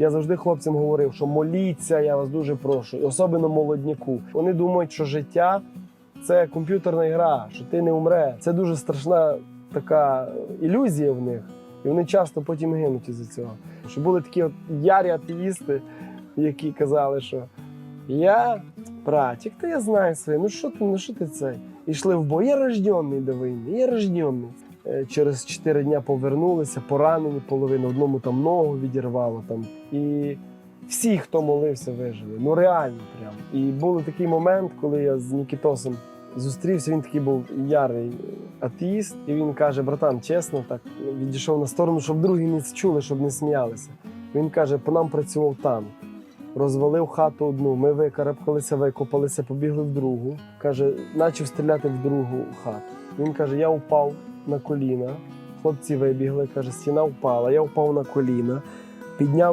Я завжди хлопцям говорив, що моліться, я вас дуже прошу, і особливо молодняку. Вони думають, що життя це комп'ютерна гра, що ти не умре. Це дуже страшна така ілюзія в них. І вони часто потім гинуть із-за цього. Що були такі от ярі атеїсти, які казали, що я братик, та я знаю своє, ну що ти, ну що ти це? І йшли в бой. Я рожденний до війни, я рожденний. Е, Через 4 дня повернулися, поранені, половину одному там ногу відірвало там. І всі, хто молився, вижили. Ну реально прям. І був такий момент, коли я з Нікітосом зустрівся. Він такий був ярий атеїст, і він каже: братан, чесно, так відійшов на сторону, щоб другі не чули, щоб не сміялися. Він каже: по нам працював танк. Розвалив хату одну, ми викарабкалися, викопалися, побігли в другу. Каже, почав стріляти в другу хату. Він каже: я впав на коліна. Хлопці вибігли, каже, стіна впала. Я впав на коліна, підняв